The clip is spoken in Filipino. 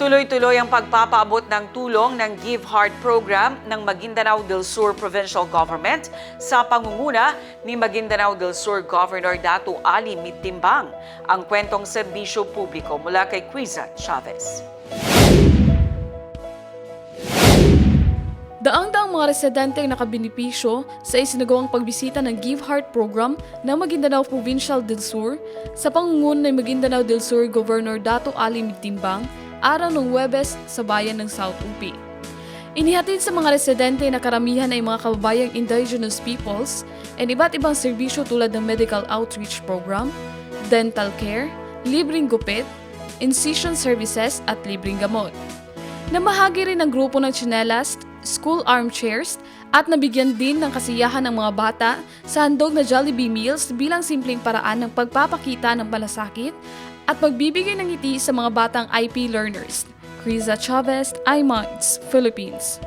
Tuloy-tuloy ang pagpapaabot ng tulong ng Give Heart program ng Maguindanao del Sur Provincial Government sa pangunguna ni Maguindanao del Sur Governor Datu Ali Mitimbang. Ang kwentong serbisyo publiko mula kay Criza Chavez. Daang-daang mga residente ang nakabinipisyo sa isinagawang pagbisita ng Give Heart program ng Maguindanao Provincial del Sur sa pangunguna ng Maguindanao del Sur Governor Dato Ali Mitimbang araw ng Webes sa bayan ng South UP. Inihatid sa mga residente na karamihan ay mga kababayang indigenous peoples and iba't ibang serbisyo tulad ng medical outreach program, dental care, libreng gupit, incision services at libreng gamot. Namahagi rin ng grupo ng chinelas, school armchairs at nabigyan din ng kasiyahan ng mga bata sa handog na Jollibee meals bilang simpleng paraan ng pagpapakita ng malasakit at magbibigay ng ngiti sa mga batang IP learners. Criza Chavez, iMinds, Philippines.